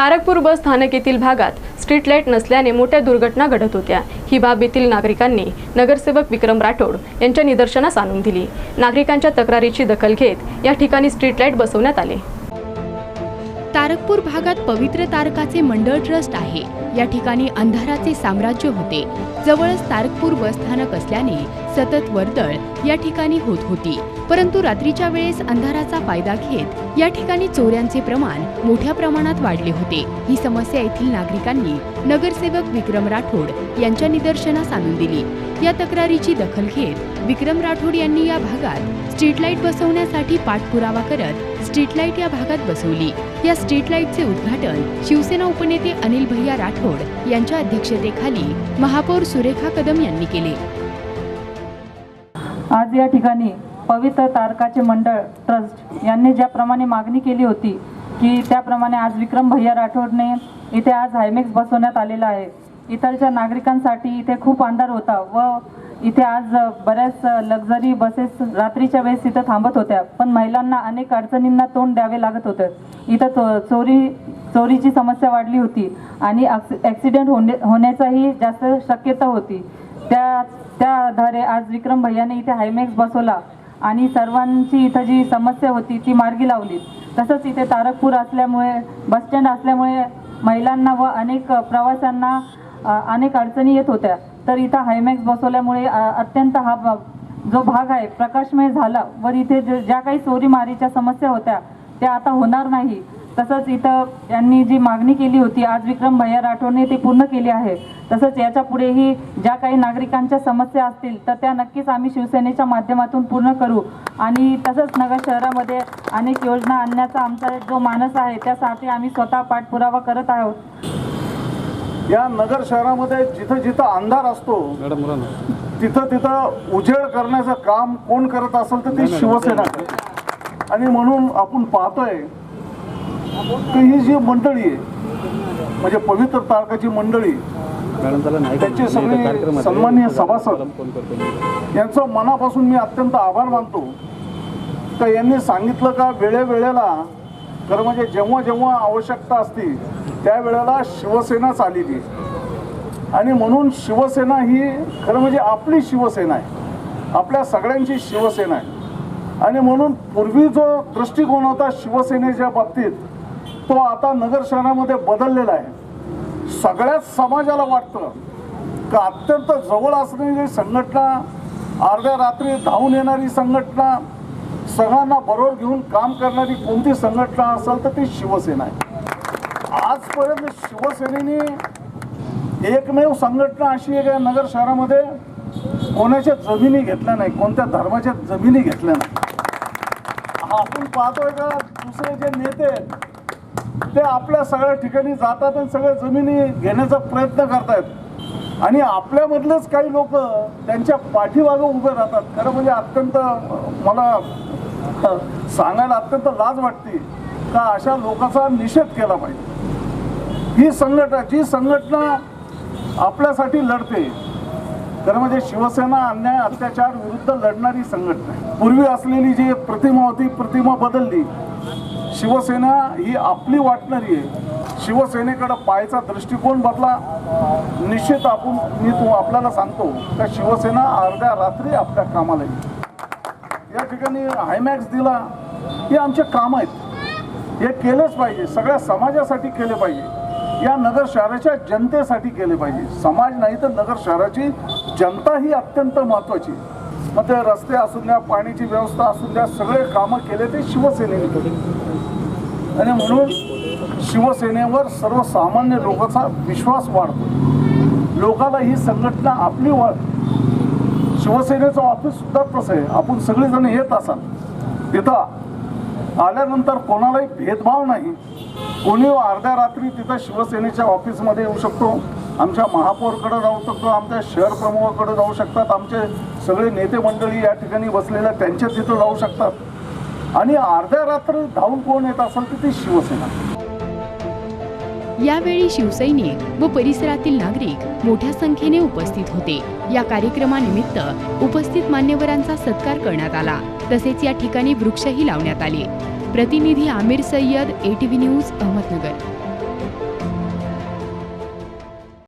तारकपूर बस स्थानक येथील भागात स्ट्रीट लाइट नसल्याने मोठ्या दुर्घटना घडत होत्या. ही बाब येथील नागरिकांनी नगरसेवक विक्रम राठोड यांच्या निदर्शनास आणून दिली. नागरिकांच्या तक्रारीची दखल घेत या ठिकाणी स्ट्रीट लाइट बसवण्यात आले. तारकपूर भागात पवित्र तारकाचे मंडळ ट्रस्ट आहे. या ठिकाणी अंधाराचे साम्राज्य होते. जवळच तारकपूर बस स्थानक असल्याने सतत वर्दळ या ठिकाणी होत होती. परंतु रात्रीच्या वेळेस अंधाराचा फायदा घेत या ठिकाणी चोऱ्यांचे प्रमाण मोठ्या प्रमाणात वाढले होते. ही समस्या येथील नागरिकांनी नगरसेवक विक्रम राठोड यांच्या निदर्शनास आणून दिली. या तक्रारीची दखल घेत विक्रम राठोड यांनी या भागात स्ट्रीट लाइट बसवण्यासाठी पाठपुरावा करत स्ट्रीट लाइट या भागात बसवली. या स्ट्रीट लाईटचे उद्घाटन शिवसेना उपनेते अनिल भैया राठोड यांच्या अध्यक्षतेखाली महापौर सुरेखा कदम यांनी केले. आज या ठिकाणी पवित्र तारकाचे मंडळ ट्रस्ट यांनी ज्याप्रमाणे मागणी केली होती की त्याप्रमाणे आज विक्रम भैया राठोडने इथे आज हायमेक्स बसवण्यात आलेला आहे. इतरच्या नागरिकांसाठी इथे खूप अंधार होता व इथे आज बऱ्याच लक्झरी बसेस रात्रीच्या वेळेस इथं थांबत होत्या. पण महिलांना अनेक अडचणींना तोंड द्यावे लागत होतं. इथं चो चोरी चोरीची समस्या वाढली होती आणि ॲक्सिडेंट होणे होण्याचाही जास्त शक्यता होती. त्या त्या आधारे आज विक्रम भैयाने इथे हायमॅक्स बसवला आणि सर्वांची इथं जी समस्या होती ती मार्गी लावली. तसंच इथे तारकपूर असल्यामुळे बसस्टँड असल्यामुळे महिलांना व अनेक प्रवाशांना अनेक अडचणी येत होत्या. तर इथं हायमॅक्स बसवल्यामुळे अत्यंत हा जो भाग आहे प्रकाशमय झाला. व इथे ज्या काही चोरीमारीच्या समस्या होत्या त्या आता होणार नाही. तसंच इथं यांनी जी मागणी केली होती आज विक्रम भैया राठोडने ती पूर्ण केली आहे. तसंच याच्या पुढेही ज्या काही नागरिकांच्या समस्या असतील तर त्या नक्कीच आम्ही शिवसेनेच्या माध्यमातून पूर्ण करू. आणि तसंच नगर शहरामध्ये अनेक योजना आणण्याचा आमचा जो मानस आहे त्यासाठी आम्ही स्वतः पाठपुरावा करत आहोत. या नगर शहरामध्ये जिथं जिथं अंधार असतो तिथं तिथं उजेड करण्याचं काम कोण करत असेल तर ती शिवसेना आणि म्हणून आपण पाहतोय की ही जी मंडळी आहे म्हणजे पवित्र तारकाची मंडळी त्याचे सगळे सन्माननीय सभासद यांचं मनापासून मी अत्यंत आभार मानतो. तर यांनी सांगितलं का वेळेवेळेला खरं म्हणजे जेव्हा जेव्हा आवश्यकता असती त्यावेळेला शिवसेनाच आलेली आणि म्हणून शिवसेना ही खरं म्हणजे आपली शिवसेना आहे. आपल्या सगळ्यांची शिवसेना आहे. आणि म्हणून पूर्वी जो दृष्टिकोन होता शिवसेनेच्या बाबतीत तो आता नगर शहरामध्ये बदललेला आहे. सगळ्याच समाजाला वाटतं का अत्यंत जवळ असणारी संघटना अर्ध्या रात्री धावून येणारी संघटना सगळ्यांना बरोबर घेऊन काम करणारी कोणती संघटना असेल तर ती शिवसेना आहे. आजपर्यंत शिवसेनेने एकमेव संघटना अशी आहे का नगर शहरामध्ये? कोणाच्या जमिनी घेतल्या नाही कोणत्या धर्माच्या जमिनी घेतल्या नाही. आपण पाहतोय का दुसरे जे नेते आहेत, ते आपल्या सगळ्या ठिकाणी जातात आणि सगळ्या जमिनी घेण्याचा प्रयत्न करतायत. आणि आपल्यामधलेच काही लोक त्यांच्या पाठीमागं उभे राहतात. खरं म्हणजे अत्यंत मला सांगायला अत्यंत लाज वाटते का अशा लोकांचा निषेध केला पाहिजे. ही संघटना जी संघटना आपल्यासाठी लढते. खरं म्हणजे शिवसेना अन्याय अत्याचार विरुद्ध लढणारी संघटना पूर्वी असलेली जी प्रतिमा होती प्रतिमा बदलली. शिवसेना ही आपली वाटणारी आहे. शिवसेनेकडं पाहायचा दृष्टिकोन बदला निश्चित आपण मी तू आपल्याला सांगतो का शिवसेना अर्ध्या रात्री आपल्या कामाला येईल. या ठिकाणी हायमॅक्स दिला हे आमचे काम आहेत. हे केलेच पाहिजे सगळ्या समाजासाठी केले पाहिजे. या नगर शहराच्या जनतेसाठी केले पाहिजे. समाज नाही तर नगर शहराची जनता ही अत्यंत महत्त्वाची मग ते रस्ते असून द्या पाण्याची व्यवस्था असून द्या सगळे कामं केले ते शिवसेनेने केले. आणि म्हणून शिवसेनेवर सर्वसामान्य लोकांचा विश्वास वाढतो. लोकाला ही संघटना आपली वाढ शिवसेनेचं ऑफिस सुद्धा तसं आहे. आपण सगळेजण येत असाल. तिथं आल्यानंतर कोणालाही भेदभाव नाही. कोणी अर्ध्या रात्री तिथं शिवसेनेच्या ऑफिसमध्ये येऊ शकतो. आमच्या महापौरकडे जाऊ शकतो. आमच्या शहर प्रमुखाकडे जाऊ शकतात. आमचे सगळे नेते मंडळी या ठिकाणी बसलेल्या त्यांच्या तिथं जाऊ शकतात. आणि अर्ध्या रात्र धावून कोण येत असेल तर ती शिवसेना. यावेळी शिवसैनिक व परिसरातील नागरिक मोठ्या संख्येने उपस्थित होते. या कार्यक्रमानिमित्त उपस्थित मान्यवरांचा सत्कार करण्यात आला. तसेच या ठिकाणी वृक्षही लावण्यात आले. प्रतिनिधी आमिर सय्यद एटीव्ही न्यूज अहमदनगर.